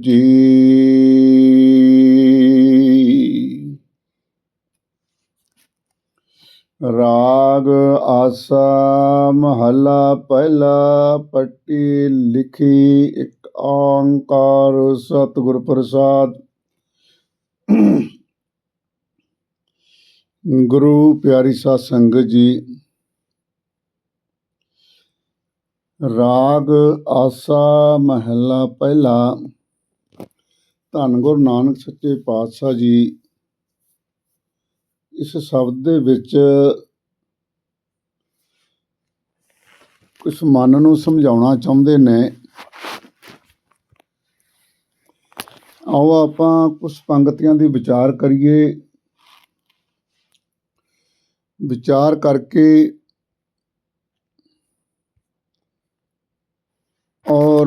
ਜੀ। ਰਾਗ ਆਸਾ ਮਹੱਲਾ ਪਹਿਲਾ ਪੱਟੀ ਲਿਖੀ ਇੱਕ ਓੰਕਾਰ ਸਤਿਗੁਰ ਪ੍ਰਸਾਦ। ਗੁਰੂ ਪਿਆਰੀ ਸਾਧ ਸੰਗਤ ਜੀ, ਰਾਗ ਆਸਾ ਮਹੱਲਾ ਪਹਿਲਾ ਧੰਨ ਗੁਰੂ ਨਾਨਕ ਸੱਚੇ ਪਾਤਸ਼ਾਹ ਜੀ, ਇਸ ਸ਼ਬਦ ਦੇ ਵਿੱਚ ਕੁਝ ਮਨ ਨੂੰ ਸਮਝਾਉਣਾ ਚਾਹੁੰਦੇ ਨੇ। ਆਓ ਆਪਾਂ ਕੁਝ ਪੰਗਤੀਆਂ ਦੀ ਵਿਚਾਰ ਕਰੀਏ। ਵਿਚਾਰ ਕਰਕੇ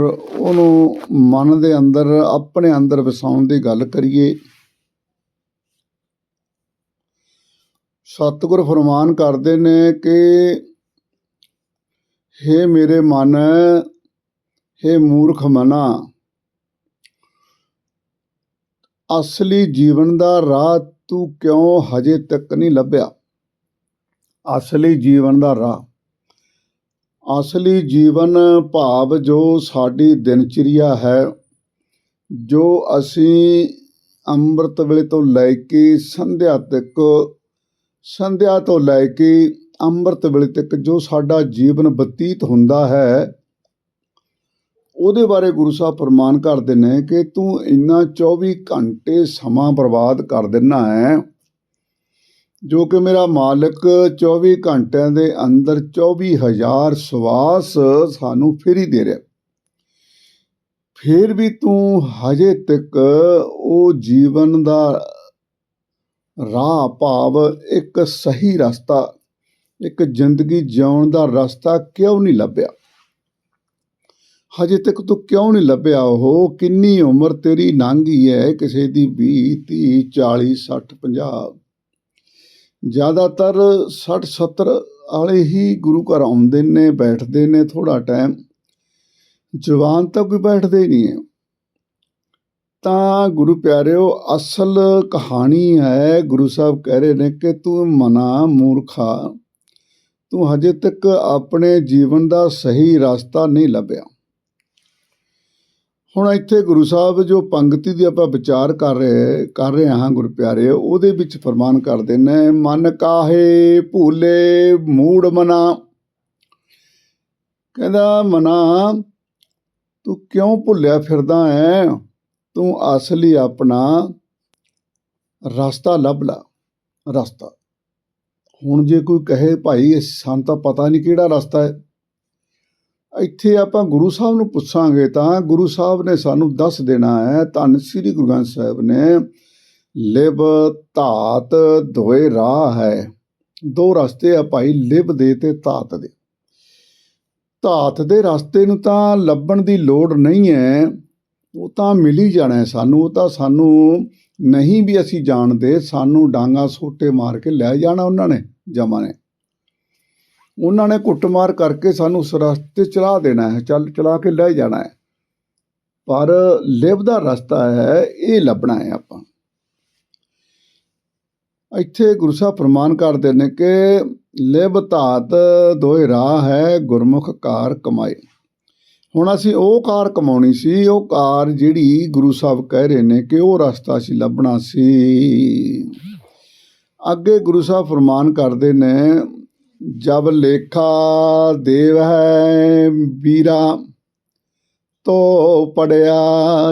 ਔਰ ਉਹਨੂੰ ਮਨ ਦੇ ਅੰਦਰ, ਆਪਣੇ ਅੰਦਰ ਵਸਾਉਣ ਦੀ ਗੱਲ ਕਰੀਏ। ਸਤਿਗੁਰ ਫਰਮਾਨ ਕਰਦੇ ਨੇ ਕਿ हे ਮੇਰੇ ਮਨ हे ਮੂਰਖ ਮਨਾ, ਅਸਲੀ ਜੀਵਨ ਦਾ ਰਾਹ ਤੂੰ ਕਿਉਂ ਹਜੇ ਤੱਕ ਨਹੀਂ ਲੱਭਿਆ? ਅਸਲੀ ਜੀਵਨ ਦਾ ਰਾਹ। ਅਸਲੀ ਜੀਵਨ ਭਾਵ ਜੋ ਸਾਡੀ ਦਿਨਚਰਿਆ ਹੈ, ਜੋ ਅਸੀਂ ਅੰਮ੍ਰਿਤ ਵੇਲੇ ਤੋਂ ਲੈ ਕੇ ਸੰਧਿਆ ਤੱਕ, ਸੰਧਿਆ ਤੋਂ ਲੈ ਕੇ ਅੰਮ੍ਰਿਤ ਵੇਲੇ ਤੱਕ ਜੋ ਸਾਡਾ ਜੀਵਨ ਬਤੀਤ ਹੁੰਦਾ ਹੈ, ਉਹਦੇ ਬਾਰੇ ਗੁਰੂ ਸਾਹਿਬ ਫਰਮਾਨ ਕਰਦੇ ਨੇ ਕਿ ਤੂੰ ਇੰਨਾ 24 ਘੰਟੇ ਸਮਾਂ ਬਰਬਾਦ ਕਰ ਦਿੰਨਾ ਹੈ। ਜੋ ਕਿ ਮੇਰਾ ਮਾਲਕ 24 ਘੰਟਿਆਂ ਦੇ ਅੰਦਰ 24000 ਸਵਾਸ ਸਾਨੂੰ ਫਰੀ ਦੇ ਰਿਹਾ। ਫਿਰ ਵੀ ਤੂੰ ਹਜੇ ਤੱਕ ਉਹ ਜੀਵਨ ਦਾ ਰਾਹ ਭਾਵ ਇੱਕ ਸਹੀ ਰਸਤਾ, ਇੱਕ ਜ਼ਿੰਦਗੀ ਜਿਉਣ ਦਾ ਰਸਤਾ ਕਿਉਂ ਨਹੀਂ ਲੱਭਿਆ? ਹਜੇ ਤੱਕ ਤੂੰ ਕਿਉਂ ਨਹੀਂ ਲੱਭਿਆ ਉਹ? ਕਿੰਨੀ ਉਮਰ ਤੇਰੀ ਲੰਘੀ ਹੈ? ਕਿਸੇ ਦੀ 20 30 40 60 50 ਜ਼ਿਆਦਾਤਰ 60 70 ਵਾਲੇ ਹੀ ਗੁਰੂ ਘਰ ਆਉਂਦੇ ਨੇ, ਬੈਠਦੇ ਨੇ ਥੋੜਾ ਟਾਈਮ ਜਵਾਨ ਤਾਂ ਕੋਈ ਬੈਠਦੇ ਹੀ ਨਹੀਂ ਹੈ। ਤਾਂ ਗੁਰੂ ਪਿਆਰਿਓ, ਅਸਲ ਕਹਾਣੀ ਹੈ, ਗੁਰੂ ਸਾਹਿਬ ਕਹਿ ਰਹੇ ਨੇ ਕਿ ਤੂੰ ਮਨਾ ਮੂਰਖਾ ਤੂੰ ਹਜੇ ਤੱਕ ਆਪਣੇ ਜੀਵਨ ਦਾ ਸਹੀ ਰਸਤਾ ਨਹੀਂ ਲੱਭਿਆ। ਹੁਣ ਇੱਥੇ ਗੁਰੂ ਸਾਹਿਬ ਜੋ ਪੰਗਤੀ ਦੀ ਆਪਾਂ ਵਿਚਾਰ ਕਰ ਰਹੇ ਕਰ ਰਹੇ ਹਾਂ ਗੁਰਪਿਆਰੇ ਉਹਦੇ ਵਿੱਚ ਫਰਮਾਨ ਕਰਦੇ ਨੇ ਮਨ ਕਾਹੇ ਭੂਲੇ ਮੂੜ ਮਨਾ। ਕਹਿੰਦਾ, ਮਨਾ, ਤੂੰ ਕਿਉਂ ਭੁੱਲਿਆ ਫਿਰਦਾ ਹੈ? ਤੂੰ ਅਸਲੀ ਆਪਣਾ ਰਸਤਾ ਲੱਭ ਲਾ, ਰਸਤਾ। ਹੁਣ ਜੇ ਕੋਈ ਕਹੇ, ਭਾਈ, ਸਾਨੂੰ ਤਾਂ ਪਤਾ ਨਹੀਂ ਕਿਹੜਾ ਰਸਤਾ ਹੈ। ਇੱਥੇ ਆਪਾਂ ਗੁਰੂ ਸਾਹਿਬ ਨੂੰ ਪੁੱਛਾਂਗੇ ਤਾਂ ਗੁਰੂ ਸਾਹਿਬ ਨੇ ਸਾਨੂੰ ਦੱਸ ਦੇਣਾ ਹੈ, ਧੰਨ ਸ੍ਰੀ ਗੁਰੂ ਗ੍ਰੰਥ ਸਾਹਿਬ ਨੇ ਲਿਬ ਧਾਤ ਦੋਏ ਰਾਹ ਹੈ। ਦੋ ਰਸਤੇ ਆ ਭਾਈ ਲਿਬ ਦੇ ਤੇ ਧਾਤ ਦੇ। ਧਾਤ ਦੇ ਰਸਤੇ ਨੂੰ ਤਾਂ ਲੱਭਣ ਦੀ ਲੋੜ ਨਹੀਂ ਹੈ, ਉਹ ਤਾਂ ਮਿਲ ਹੀ ਜਾਣਾ ਸਾਨੂੰ, ਉਹ ਤਾਂ ਸਾਨੂੰ ਨਹੀਂ ਵੀ ਅਸੀਂ ਜਾਣਦੇ, ਸਾਨੂੰ ਡਾਂਗਾ ਸੋਟੇ ਮਾਰ ਕੇ ਲੈ ਜਾਣਾ ਉਹਨਾਂ ਨੇ, ਜਮਾ ਨੇ। ਉਹਨਾਂ ਨੇ ਕੁੱਟਮਾਰ ਕਰਕੇ ਸਾਨੂੰ ਉਸ ਰਸਤੇ ਚਲਾ ਦੇਣਾ ਹੈ, ਚੱਲ ਚਲਾ ਕੇ ਲੈ ਜਾਣਾ ਹੈ। ਪਰ ਲਿਵ ਦਾ ਰਸਤਾ ਹੈ, ਇਹ ਲੱਭਣਾ ਹੈ ਆਪਾਂ। ਇੱਥੇ ਗੁਰੂ ਸਾਹਿਬ ਪ੍ਰਮਾਨ ਕਰਦੇ ਨੇ ਕਿ ਲਿਵ ਧਾਤ ਦੋਏ ਰਾਹ ਹੈ, ਗੁਰਮੁਖ ਕਾਰ ਕਮਾਏ। ਹੁਣ ਅਸੀਂ ਉਹ ਕਾਰ ਕਮਾਉਣੀ ਸੀ, ਉਹ ਕਾਰ ਜਿਹੜੀ ਗੁਰੂ ਸਾਹਿਬ ਕਹਿ ਰਹੇ ਨੇ ਕਿ ਉਹ ਰਸਤਾ ਸੀ ਲੱਭਣਾ ਸੀ। ਅੱਗੇ ਗੁਰੂ ਸਾਹਿਬ ਫਰਮਾਨ ਕਰਦੇ ਨੇ ਜਬ ਲੇਖਾ ਦੇਵ ਹੈ ਵੀਰਾ, ਤੋ ਪੜਿਆ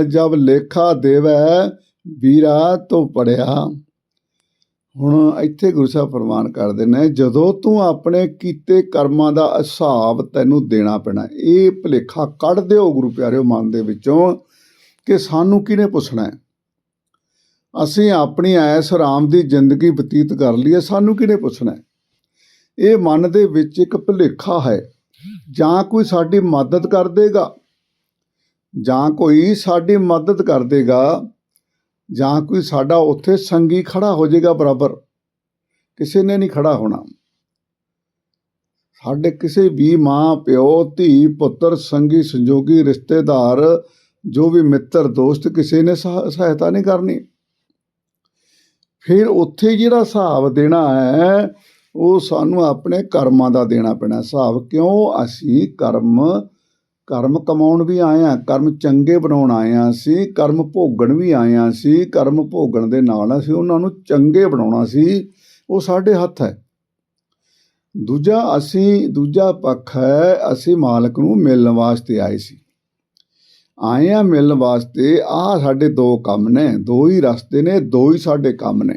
ਜਬ ਲੇਖਾ ਦੇਵ ਹੈ ਵੀਰਾ, ਤੋ ਪੜਿਆ। ਹੁਣ ਇੱਥੇ ਗੁਰੂ ਸਾਹਿਬ ਫਰਮਾਨ ਕਰਦੇ ਨੇ, ਜਦੋਂ ਤੂੰ ਆਪਣੇ ਕੀਤੇ ਕਰਮਾਂ ਦਾ ਹਿਸਾਬ ਤੈਨੂੰ ਦੇਣਾ ਪੈਣਾ, ਇਹ ਭਲੇਖਾ ਕੱਢ ਦਿਓ ਗੁਰੂ ਪਿਆਰਿਓ ਮਨ ਦੇ ਵਿੱਚੋਂ ਕਿ ਸਾਨੂੰ ਕਿਹਨੇ ਪੁੱਛਣਾ ਹੈ? ਅਸੀਂ ਆਪਣੀ ਐਸ ਰਾਮ ਦੀ ਜ਼ਿੰਦਗੀ ਬਤੀਤ ਕਰ ਲਈਏ ਸਾਨੂੰ ਕਿਹਨੇ ਪੁੱਛਣਾ ਹੈ? ਇਹ ਮਨ ਦੇ ਵਿੱਚ ਇੱਕ ਭੁਲੇਖਾ ਹੈ। ਜਾਂ ਕੋਈ ਸਾਡੀ ਮਦਦ ਕਰ ਦੇਗਾ? ਜਾਂ ਕੋਈ ਸਾਡੀ ਮਦਦ ਕਰ ਦੇਗਾ? ਜਾਂ ਕੋਈ ਸਾਡਾ ਉੱਥੇ ਸੰਗੀ ਖੜਾ ਹੋ ਜਾਏਗਾ ਬਰਾਬਰ? ਕਿਸੇ ਨੇ ਨਹੀਂ ਖੜਾ ਹੋਣਾ। ਸਾਡੇ ਕਿਸੇ ਵੀ ਮਾਂ, ਪਿਓ, ਧੀ, ਪੁੱਤਰ, ਸੰਗੀ, ਸੰਜੋਗੀ, ਰਿਸ਼ਤੇਦਾਰ, ਜੋ ਵੀ ਮਿੱਤਰ, ਦੋਸਤ ਕਿਸੇ ਨੇ ਸਹਾ- ਸਹਾਇਤਾ ਨਹੀਂ ਕਰਨੀ। ਫਿਰ ਉੱਥੇ ਜਿਹੜਾ ਹਿਸਾਬ ਦੇਣਾ ਹੈ ਉਹ ਸਾਨੂੰ ਆਪਣੇ ਕਰਮਾਂ ਦਾ ਦੇਣਾ ਪੈਣਾ। ਹਿਸਾਬ ਕਿਉਂ? ਅਸੀਂ ਕਰਮ ਕਰਮ ਕਮਾਉਣ ਵੀ ਆਏ ਆ ਕਰਮ ਚੰਗੇ ਬਣਾਉਣ ਆਏ ਆ ਸੀ ਕਰਮ ਭੋਗਣ ਵੀ ਆਏ ਆ ਸੀ ਕਰਮ ਭੋਗਣ ਦੇ ਨਾਲ ਅਸੀਂ ਉਹਨਾਂ ਨੂੰ ਚੰਗੇ ਬਣਾਉਣਾ ਸੀ, ਉਹ ਸਾਡੇ ਹੱਥ ਹੈ। ਦੂਜਾ, ਅਸੀਂ, ਦੂਜਾ ਪੱਖ ਹੈ, ਅਸੀਂ ਮਾਲਕ ਨੂੰ ਮਿਲਣ ਵਾਸਤੇ ਆਏ ਸੀ। ਆਏ ਆ ਮਿਲਣ ਵਾਸਤੇ ਆ ਸਾਡੇ ਦੋ ਕੰਮ ਨੇ, ਦੋ ਹੀ ਰਸਤੇ ਨੇ, ਦੋ ਹੀ ਸਾਡੇ ਕੰਮ ਨੇ।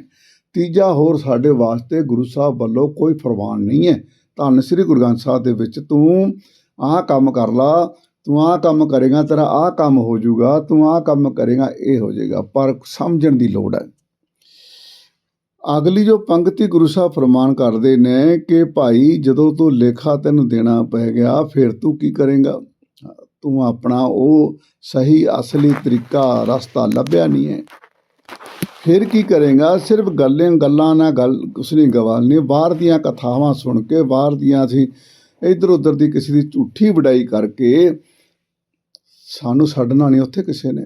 ਤੀਜਾ ਹੋਰ ਸਾਡੇ ਵਾਸਤੇ ਗੁਰੂ ਸਾਹਿਬ ਵੱਲੋਂ ਕੋਈ ਫਰਮਾਨ ਨਹੀਂ ਹੈ। ਧੰਨ ਸ੍ਰੀ ਗੁਰੂ ਗ੍ਰੰਥ ਸਾਹਿਬ ਦੇ ਵਿੱਚ ਤੂੰ ਆਹ ਕੰਮ ਕਰ ਲਾ, ਤੂੰ ਆਹ ਕੰਮ ਕਰੇਗਾ, ਤੇਰਾ ਆਹ ਕੰਮ ਹੋ ਜਾਊਗਾ, ਤੂੰ ਆਹ ਕੰਮ ਕਰੇਗਾ, ਇਹ ਹੋ ਜਾਏਗਾ। ਪਰ ਸਮਝਣ ਦੀ ਲੋੜ ਹੈ। ਅਗਲੀ ਜੋ ਪੰਕਤੀ ਗੁਰੂ ਸਾਹਿਬ ਫਰਮਾਨ ਕਰਦੇ ਨੇ ਕਿ ਭਾਈ, ਜਦੋਂ ਤੂੰ ਲੇਖਾ ਤੈਨੂੰ ਦੇਣਾ ਪੈ ਗਿਆ, ਫਿਰ ਤੂੰ ਕੀ ਕਰੇਗਾ? ਤੂੰ ਆਪਣਾ ਉਹ ਸਹੀ ਅਸਲੀ ਤਰੀਕਾ, ਰਸਤਾ ਲੱਭਿਆ ਨਹੀਂ ਹੈ। ਫਿਰ ਕੀ ਕਰੇਗਾ? ਸਿਰਫ ਗੱਲਾਂ ਗੱਲਾਂ ਨਾਲ ਗੱਲ ਕੁਛ ਨਹੀਂ ਗਵਾਲਣੀ ਬਾਹਰ ਦੀਆਂ ਕਥਾਵਾਂ ਸੁਣ ਕੇ, ਬਾਹਰ ਦੀਆਂ ਅਸੀਂ ਇੱਧਰ ਉੱਧਰ ਦੀ ਕਿਸੇ ਦੀ ਝੂਠੀ ਵਡਾਈ ਕਰਕੇ ਸਾਨੂੰ ਛੱਡਣਾ ਨਹੀਂ ਉੱਥੇ ਕਿਸੇ ਨੇ।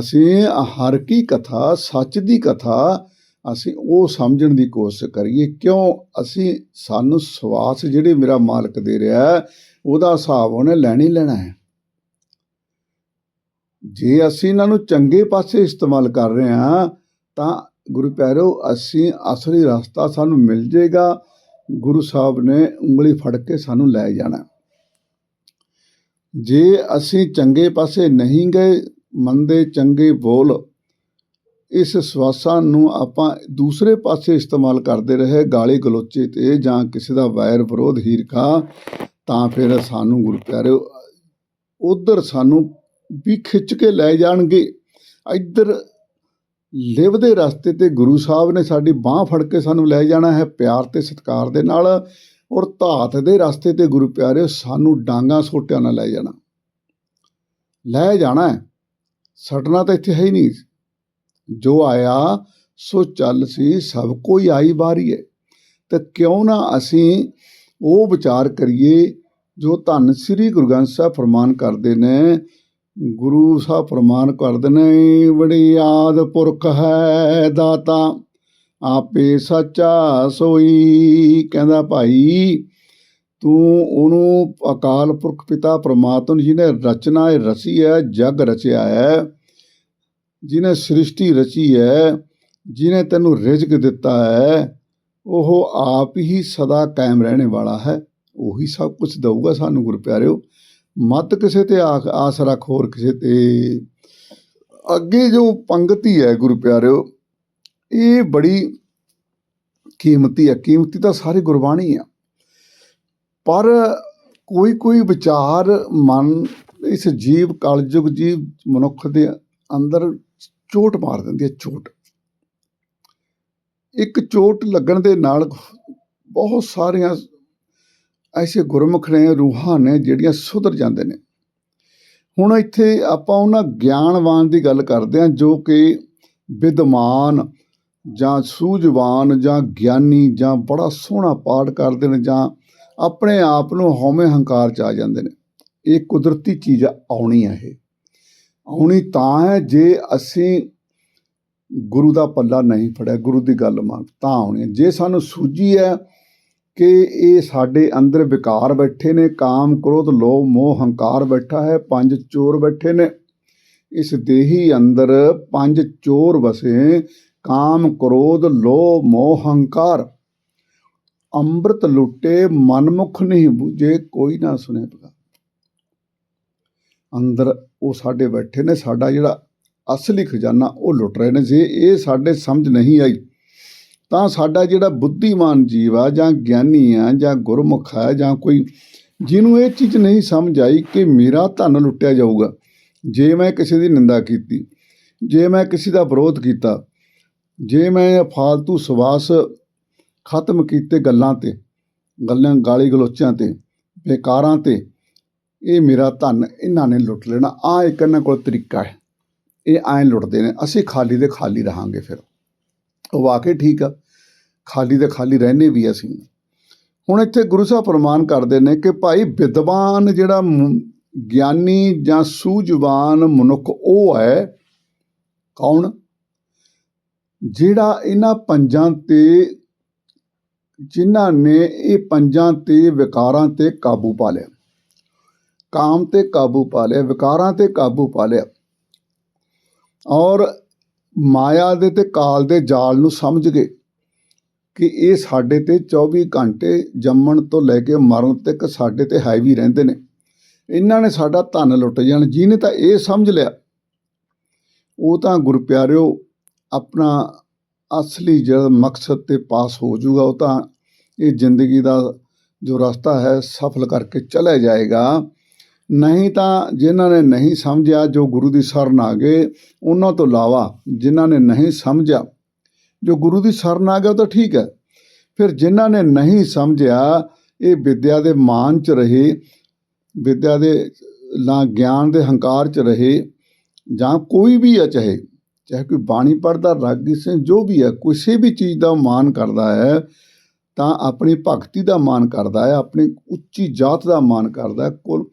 ਅਸੀਂ ਹਰ ਕੀ ਕਥਾ, ਸੱਚ ਦੀ ਕਥਾ ਅਸੀਂ ਉਹ ਸਮਝਣ ਦੀ ਕੋਸ਼ਿਸ਼ ਕਰੀਏ। ਕਿਉਂ? ਅਸੀਂ, ਸਾਨੂੰ ਸਵਾਸ ਜਿਹੜੇ ਮੇਰਾ ਮਾਲਕ ਦੇ ਰਿਹਾ ਉਹਦਾ ਹਿਸਾਬ ਉਹਨੇ ਲੈਣਾ ਹੀ ਲੈਣਾ ਹੈ। ਜੇ ਅਸੀਂ ਇਹਨਾਂ ਨੂੰ ਚੰਗੇ ਪਾਸੇ ਇਸਤੇਮਾਲ ਕਰ ਰਹੇ ਹਾਂ, ਤਾਂ ਗੁਰੂ ਪਿਆਰਿਓ ਅਸੀਂ ਅਸਲੀ ਰਸਤਾ ਸਾਨੂੰ ਮਿਲ ਜਾਏਗਾ। ਗੁਰੂ ਸਾਹਿਬ ਨੇ ਉਂਗਲੀ ਫੜ ਕੇ ਸਾਨੂੰ ਲੈ ਜਾਣਾ। ਜੇ ਅਸੀਂ ਚੰਗੇ ਪਾਸੇ ਨਹੀਂ ਗਏ, ਮੰਦੇ ਚੰਗੇ ਬੋਲ, ਇਸ ਸਵਾਸਾਂ ਨੂੰ ਆਪਾਂ ਦੂਸਰੇ ਪਾਸੇ ਇਸਤੇਮਾਲ ਕਰਦੇ ਰਹੇ, ਗਾਲੀ ਗਲੋਚੇ ਤੇ ਜਾਂ ਕਿਸੇ ਦਾ ਵੈਰ ਵਿਰੋਧ ਹੀਰਖਾ, ਤਾਂ ਫਿਰ ਸਾਨੂੰ ਗੁਰੂ ਪਿਆਰਿਓ ਉਧਰ ਸਾਨੂੰ ਵੀ ਖਿੱਚ ਕੇ ਲੈ ਜਾਣਗੇ। ਇੱਧਰ ਲਿਵਦੇ ਰਸਤੇ ਤੇ ਗੁਰੂ ਸਾਹਿਬ ਨੇ ਸਾਡੀ ਬਾਹ ਫੜ ਕੇ ਸਾਨੂੰ ਲੈ ਜਾਣਾ ਹੈ ਪਿਆਰ ਤੇ ਸਤਿਕਾਰ ਦੇ ਨਾਲ ਔਰ ਧਾਤ ਦੇ ਰਸਤੇ ਤੇ ਗੁਰੂ ਪਿਆਰਿਓ, ਸਾਨੂੰ ਡਾਂਗਾ ਸੋਟਿਆਂ ਨਾਲ ਲੈ ਜਾਣਾ। ਲੈ ਜਾਣਾ ਹੈ। ਛੱਡਣਾ ਤਾਂ ਇੱਥੇ ਹੈ ਹੀ ਨਹੀਂ। ਜੋ ਆਇਆ, ਸੋ ਚੱਲ ਸੀ, ਸਭ ਕੋਈ ਆਈ ਬਾਰੀ ਹੈ ਤਾਂ ਕਿਉਂ ਨਾ ਅਸੀਂ ਉਹ ਵਿਚਾਰ ਕਰੀਏ, ਜੋ ਧੰਨ ਸ੍ਰੀ ਗੁਰੂ ਗ੍ਰੰਥ ਸਾਹਿਬ ਫਰਮਾਨ ਕਰਦੇ ਨੇ ਗੁਰੂ ਸਾਹਿਬ ਫਰਮਾਨ ਕਰਦੇ ਨੇ ਬੜੀ ਯਾਦ ਪੁਰਖ ਹੈ ਦਾਤਾ, ਆਪੇ ਸੱਚਾ ਸੋਈ। ਕਹਿੰਦਾ, ਭਾਈ, ਤੂੰ ਉਹਨੂੰ ਅਕਾਲ ਪੁਰਖ ਪਿਤਾ ਪ੍ਰਮਾਤਮਾ ਜਿਹਨੇ ਰਚਨਾ ਹੈ ਰਚੀ ਹੈ, ਜਗ ਰਚਿਆ ਹੈ, ਜਿਹਨੇ ਸ੍ਰਿਸ਼ਟੀ ਰਚੀ ਹੈ, ਜਿਹਨੇ ਤੈਨੂੰ ਰਿਜ਼ਕ ਦਿੱਤਾ ਹੈ, ਉਹ ਆਪ ਹੀ ਸਦਾ ਕਾਇਮ ਰਹਿਣੇ ਵਾਲਾ ਹੈ। ਉਹੀ ਸਭ ਕੁਝ ਦਊਗਾ ਸਾਨੂੰ ਗੁਰ ਪਿਆਰਿਓ ਮਤ ਕਿਸੇ ਤੇ ਆਸ ਰੱਖ, ਹੋਰ ਕਿਸੇ ਤੇ। ਅੱਗੇ ਜੋ ਪੰਗਤੀ ਹੈ ਗੁਰੂ ਪਿਆਰਿਓ, ਇਹ ਬੜੀ ਕੀਮਤੀ ਹੈ। ਕੀਮਤੀ ਤਾਂ ਸਾਰੀ ਗੁਰਬਾਣੀ ਆ। ਪਰ ਕੋਈ ਕੋਈ ਵਿਚਾਰ, ਮਨ ਇਸ ਜੀਵ ਕਲਯੁਗ, ਜੀਵ ਮਨੁੱਖ ਦੇ ਅੰਦਰ ਚੋਟ ਮਾਰ ਦਿੰਦੀ ਹੈ, ਚੋਟ। ਇੱਕ ਚੋਟ ਲੱਗਣ ਦੇ ਨਾਲ ਬਹੁਤ ਸਾਰੀਆਂ ਐਸੇ ਗੁਰਮੁਖ ਨੇ, ਰੂਹਾਂ ਨੇ ਜਿਹੜੀਆਂ ਸੁਧਰ ਜਾਂਦੇ ਨੇ। ਹੁਣ ਇੱਥੇ ਆਪਾਂ ਉਹਨਾਂ ਗਿਆਨਵਾਨ ਦੀ ਗੱਲ ਕਰਦੇ ਹਾਂ, ਜੋ ਕਿ ਵਿਦਵਾਨ ਜਾਂ ਸੂਝਵਾਨ ਜਾਂ ਗਿਆਨੀ ਜਾਂ ਬੜਾ ਸੋਹਣਾ ਪਾਠ ਕਰਦੇ ਨੇ ਜਾਂ ਆਪਣੇ ਆਪ ਨੂੰ ਹਉਮੈ ਹੰਕਾਰ ਚ ਆ ਜਾਂਦੇ ਨੇ। ਇਹ ਕੁਦਰਤੀ ਚੀਜ਼ ਆਉਣੀ ਹੈ ਇਹ। ਆਉਣੀ ਤਾਂ ਹੈ ਜੇ ਅਸੀਂ ਗੁਰੂ ਦਾ ਪੱਲਾ ਨਹੀਂ ਫੜਿਆ, ਗੁਰੂ ਦੀ ਗੱਲ ਮੰਨ, ਤਾਂ ਆਉਣੀ ਜੇ ਸਾਨੂੰ ਸੂਝੀ ਹੈ ਕਿ ਇਹ ਸਾਡੇ ਅੰਦਰ ਵਿਕਾਰ ਬੈਠੇ ਨੇ, ਕਾਮ, ਕ੍ਰੋਧ, ਲੋਭ, ਮੋਹ, ਹੰਕਾਰ ਬੈਠਾ ਹੈ, ਪੰਜ ਚੋਰ ਬੈਠੇ ਨੇ। ਇਸ ਦੇਹੀ ਅੰਦਰ ਪੰਜ ਚੋਰ ਵਸੇ ਕਾਮ, ਕ੍ਰੋਧ, ਲੋਭ, ਮੋਹ, ਹੰਕਾਰ। ਅੰਮ੍ਰਿਤ ਲੁੱਟੇ, ਮਨਮੁਖ ਨਹੀਂ ਬੂਝੇ, ਕੋਈ ਨਾ ਸੁਣੇ ਪਗਾ ਅੰਦਰ ਉਹ ਸਾਡੇ ਬੈਠੇ ਨੇ, ਸਾਡਾ ਜਿਹੜਾ ਅਸਲੀ ਖਜ਼ਾਨਾ ਉਹ ਲੁੱਟ ਰਹੇ ਨੇ। ਜੇ ਇਹ ਸਾਡੇ ਸਮਝ ਨਹੀਂ ਆਈ ਤਾਂ ਸਾਡਾ ਜਿਹੜਾ ਬੁੱਧੀਮਾਨ ਜੀਵ ਆ ਜਾਂ ਗਿਆਨੀ ਆ ਜਾਂ ਗੁਰਮੁਖ ਹੈ ਜਾਂ ਕੋਈ, ਜਿਹਨੂੰ ਇਹ ਚੀਜ਼ ਨਹੀਂ ਸਮਝ ਆਈ ਕਿ ਮੇਰਾ ਧਨ ਲੁੱਟਿਆ ਜਾਊਗਾ, ਜੇ ਮੈਂ ਕਿਸੇ ਦੀ ਨਿੰਦਾ ਕੀਤੀ, ਜੇ ਮੈਂ ਕਿਸੇ ਦਾ ਵਿਰੋਧ ਕੀਤਾ, ਜੇ ਮੈਂ ਫਾਲਤੂ ਸਵਾਸ ਖਤਮ ਕੀਤੇ ਗੱਲਾਂ ਤੇ, ਗੱਲਾਂ ਗਾਲੀ ਗਲੋਚਾਂ ਤੇ, ਬੇਕਾਰਾਂ ਤੇ, ਇਹ ਮੇਰਾ ਧਨ ਇਹਨਾਂ ਨੇ ਲੁੱਟ ਲੈਣਾ। ਆ ਇੱਕ ਇਹਨਾਂ ਕੋਲ ਤਰੀਕਾ ਹੈ। ਇਹ ਐਂ ਲੁੱਟਦੇ ਨੇ। ਅਸੀਂ ਖਾਲੀ ਦੇ ਖਾਲੀ ਰਹਾਂਗੇ ਫਿਰ। ਉਹ ਵਾਕਈ ਠੀਕ ਆ। ਖਾਲੀ ਦੇ ਖਾਲੀ ਰਹਿਣੇ ਵੀ ਅਸੀਂ। ਹੁਣ ਇੱਥੇ ਗੁਰੂ ਸਾਹਿਬ ਪ੍ਰਮਾਨ ਕਰਦੇ ਨੇ ਕਿ ਭਾਈ ਵਿਦਵਾਨ ਜਿਹੜਾ ਗਿਆਨੀ ਜਾਂ ਸੂਝਵਾਨ ਮਨੁੱਖ ਉਹ ਹੈ, ਕੌਣ? ਜਿਹੜਾ ਇਹਨਾਂ ਪੰਜਾਂ ਤੇ, ਜਿਨ੍ਹਾਂ ਨੇ ਇਹ ਪੰਜਾਂ ਤੇ ਵਿਕਾਰਾਂ ਤੇ ਕਾਬੂ ਪਾ ਲਿਆ। ਕਾਮ ਤੇ ਕਾਬੂ ਪਾ ਲਿਆ, ਵਿਕਾਰਾਂ ਤੇ ਕਾਬੂ ਪਾ ਲਿਆ। ਔਰ ਮਾਇਆ ਦੇ ਤੇ ਕਾਲ ਦੇ ਜਾਲ ਨੂੰ ਸਮਝ ਗਏ ਕਿ ਇਹ ਸਾਡੇ ਤੇ 24 ਘੰਟੇ ਜੰਮਣ ਤੋਂ ਲੈ ਕੇ ਮਰਨ ਤੱਕ ਸਾਡੇ ਤੇ ਹਾਈਵੀ ਰਹਿੰਦੇ ਨੇ। ਇਹਨਾਂ ਨੇ ਸਾਡਾ ਧਨ ਲੁੱਟ ਜਾਣ, ਜਿਹਨੇ ਤਾਂ ਇਹ ਸਮਝ ਲਿਆ। ਉਹ ਤਾਂ ਗੁਰ ਪਿਆਰਿਓ ਆਪਣਾ ਅਸਲੀ ਜਿਹੜਾ ਮਕਸਦ ਤੇ ਪਾਸ ਹੋ ਜਾਊਗਾ, ਉਹ ਤਾਂ ਇਹ ਜ਼ਿੰਦਗੀ ਦਾ ਜੋ ਰਸਤਾ ਹੈ, ਸਫਲ ਕਰਕੇ ਚਲਾ ਜਾਏਗਾ। ਨਹੀਂ ਤਾਂ ਜਿਨ੍ਹਾਂ ਨੇ ਨਹੀਂ ਸਮਝਿਆ ਜੋ ਗੁਰੂ ਦੀ ਸ਼ਰਨ ਆ ਗਏ, ਉਹਨਾਂ ਤੋਂ ਇਲਾਵਾ ਜਿਨ੍ਹਾਂ ਨੇ ਨਹੀਂ ਸਮਝਿਆ, ਜੋ ਗੁਰੂ ਦੀ ਸ਼ਰਨ ਆ ਗਿਆ ਉਹ ਤਾਂ ਠੀਕ ਹੈ। ਫਿਰ ਜਿਨ੍ਹਾਂ ਨੇ ਨਹੀਂ ਸਮਝਿਆ, ਇਹ ਵਿਦਿਆ ਦੇ ਮਾਨ ਚ ਰਹੇ, ਵਿਦਿਆ ਦੇ ਨਾ ਗਿਆਨ ਦੇ ਹੰਕਾਰ ਚ ਰਹੇ, ਜਾਂ ਕੋਈ ਵੀ ਹੈ ਚਾਹੇ ਚਾਹੇ ਕੋਈ ਬਾਣੀ ਪੜ੍ਹਦਾ, ਰਾਗੀ ਸਿੰਘ ਜੋ ਵੀ ਹੈ, ਕਿਸੇ ਵੀ ਚੀਜ਼ ਦਾ ਮਾਨ ਕਰਦਾ ਹੈ, ਤਾਂ ਆਪਣੀ ਭਗਤੀ ਦਾ ਮਾਨ ਕਰਦਾ ਹੈ, ਆਪਣੀ ਉੱਚੀ ਜਾਤ ਦਾ ਮਾਨ ਕਰਦਾ ਹੈ, ਕੁਲ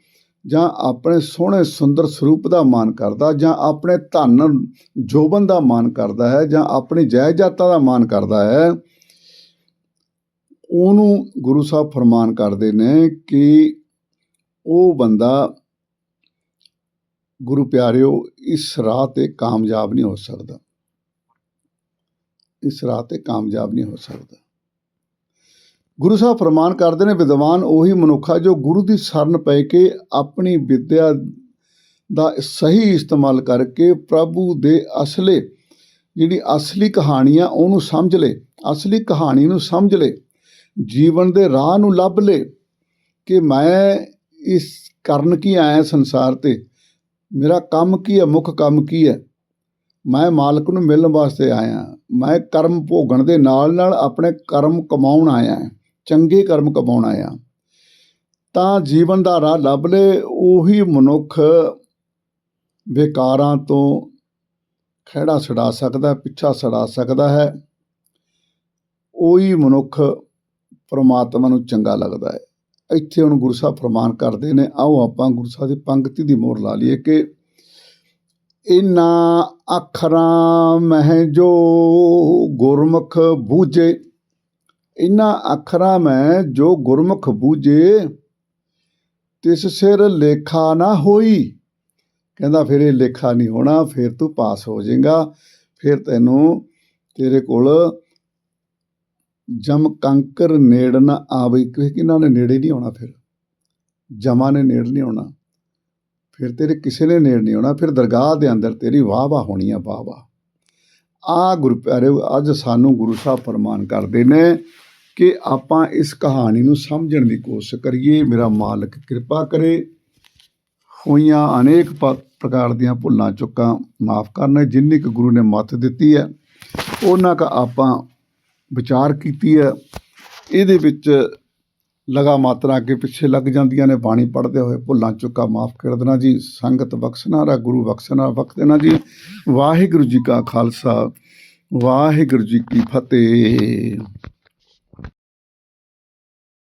ਜਾਂ ਆਪਣੇ ਸੋਹਣੇ ਸੁੰਦਰ ਸਰੂਪ ਦਾ ਮਾਣ ਕਰਦਾ, ਜਾਂ ਆਪਣੇ ਧਨ ਜੋਬਨ ਦਾ ਮਾਣ ਕਰਦਾ ਹੈ, ਜਾਂ ਆਪਣੀ ਜਾਇਦਾਦਾਂ ਦਾ ਮਾਣ ਕਰਦਾ ਹੈ, ਉਹਨੂੰ ਗੁਰੂ ਸਾਹਿਬ ਫਰਮਾਨ ਕਰਦੇ ਨੇ ਕਿ ਉਹ ਬੰਦਾ ਗੁਰੂ ਪਿਆਰਿਓ, ਇਸ ਰਾਹ ਤੇ ਕਾਮਯਾਬ ਨਹੀਂ ਹੋ ਸਕਦਾ। ਇਸ ਰਾਹ ਤੇ ਕਾਮਯਾਬ ਨਹੀਂ ਹੋ ਸਕਦਾ। ਗੁਰੂ ਸਾਹਿਬ ਫਰਮਾਨ ਕਰਦੇ ਨੇ, ਵਿਦਵਾਨ ਉਹੀ ਮਨੁੱਖਾ ਜੋ ਗੁਰੂ ਦੀ ਸ਼ਰਨ ਪੈ ਕੇ ਆਪਣੀ ਵਿਦਿਆ ਦਾ ਸਹੀ ਇਸਤੇਮਾਲ ਕਰਕੇ ਪ੍ਰਭੂ ਦੇ ਅਸਲੇ ਜਿਹੜੀ ਅਸਲੀ ਕਹਾਣੀ ਆ, ਉਹਨੂੰ ਸਮਝ ਲੇ, ਅਸਲੀ ਕਹਾਣੀ ਨੂੰ ਸਮਝ ਲੇ, ਜੀਵਨ ਦੇ ਰਾਹ ਨੂੰ ਲੱਭ ਲੇ ਕਿ ਮੈਂ ਇਸ ਕਰਨ ਕੀ ਆਇਆ ਸੰਸਾਰ ਤੇ? ਮੇਰਾ ਕੰਮ ਕੀ ਹੈ ਮੁੱਖ ਕੰਮ ਕੀ ਹੈ ਮੈਂ ਮਾਲਕ ਨੂੰ ਮਿਲਣ ਵਾਸਤੇ ਆਇਆ, ਮੈਂ ਕਰਮ ਭੋਗਣ ਦੇ ਨਾਲ ਨਾਲ ਆਪਣੇ ਕਰਮ ਕਮਾਉਣ ਆਇਆ। ਹਾਂ ਚੰਗੇ ਕਰਮ ਕਮਾਉਣਾ ਆ। ਤਾਂ ਜੀਵਨ ਦਾ ਰਾਹ ਲੱਭ ਲੇ, ਉਹੀ ਮਨੁੱਖ ਵਿਕਾਰਾਂ ਤੋਂ ਖਹਿੜਾ ਛਡਾ ਸਕਦਾ ਪਿੱਛਾ ਛਡਾ ਸਕਦਾ ਹੈ। ਉਹੀ ਮਨੁੱਖ ਪਰਮਾਤਮਾ ਨੂੰ ਚੰਗਾ ਲੱਗਦਾ ਹੈ। ਇੱਥੇ ਹੁਣ ਗੁਰੂ ਸਾਹਿਬ ਫਰਮਾਨ ਕਰਦੇ ਨੇ, ਆਓ ਆਪਾਂ ਗੁਰੂ ਸਾਹਿਬ ਦੀ ਪੰਕਤੀ ਦੀ ਮੋਹਰ ਲਾ ਲਈਏ ਕਿ ਇਨਾ ਅੱਖਰਾਂ ਮਹਿ ਜੋ ਗੁਰਮੁਖ ਬੂਝੇ ਇਨਾ ਅੱਖਰਾਂ ਮੈਂ ਜੋ ਗੁਰਮੁਖ ਬੂਝੇ, ਤਿਸ ਸਿਰ ਲੇਖਾ ਨਾ ਹੋਈ। ਕਹਿੰਦਾ, ਫਿਰ ਇਹ ਲੇਖਾ ਨਹੀਂ ਹੋਣਾ, ਫਿਰ ਤੂੰ ਪਾਸ ਹੋ ਜਾਏਗਾ। ਫਿਰ ਤੈਨੂੰ ਤੇਰੇ ਕੋਲ ਜਮ ਕੰਕਰ ਨੇੜ ਨਾ ਆਵੇ। ਕਿ ਨੇ ਨੇੜੇ ਨਹੀਂ ਆਉਣਾ ਫਿਰ? ਜਮਾ ਨੇ ਨੇੜ ਨਹੀਂ ਆਉਣਾ। ਫਿਰ ਤੇਰੇ ਕਿਸੇ ਨੇ ਨੇੜ ਨਹੀਂ ਆਉਣਾ, ਫਿਰ ਦਰਗਾਹ ਦੇ ਅੰਦਰ ਤੇਰੀ ਵਾਹ ਵਾਹ ਹੋਣੀ ਆ ਵਾਹ ਵਾਹ ਆ ਗੁਰੂ ਪਿਆਰਿਓ ਅੱਜ ਸਾਨੂੰ ਗੁਰੂ ਸਾਹਿਬ ਫਰਮਾਨ ਕਰਦੇ ਨੇ ਕਿ ਆਪਾਂ ਇਸ ਕਹਾਣੀ ਨੂੰ ਸਮਝਣ ਦੀ ਕੋਸ਼ਿਸ਼ ਕਰੀਏ। ਮੇਰਾ ਮਾਲਕ ਕਿਰਪਾ ਕਰੇ। ਹੋਈਆਂ ਅਨੇਕ ਪ- ਪ੍ਰਕਾਰ ਦੀਆਂ ਭੁੱਲਾਂ ਚੁੱਕਾਂ ਮਾਫ ਕਰਨਾ, ਜਿੰਨੀ ਕੁ ਗੁਰੂ ਨੇ ਮੱਤ ਦਿੱਤੀ ਹੈ ਉਹਨਾਂ ਕਾ ਆਪਾਂ ਵਿਚਾਰ ਕੀਤੀ ਹੈ। ਇਹਦੇ ਵਿੱਚ ਲਗਾ ਮਾਤਰਾ ਅੱਗੇ ਪਿੱਛੇ ਲੱਗ ਜਾਂਦੀਆਂ ਨੇ। ਬਾਣੀ ਪੜ੍ਹਦੇ ਹੋਏ ਭੁੱਲਾਂ ਚੁੱਕਾ ਮਾਫ ਕਰ ਦੇਣਾ ਜੀ। ਸੰਗਤ ਬਖਸ਼ਣਾ ਰਾ, ਗੁਰੂ ਬਖਸ਼ਣਾ ਬਖਸ਼ ਦੇਣਾ ਜੀ। ਵਾਹਿਗੁਰੂ ਜੀ ਕਾ ਖਾਲਸਾ, ਵਾਹਿਗੁਰੂ ਜੀ ਕੀ ਫਤਿਹ।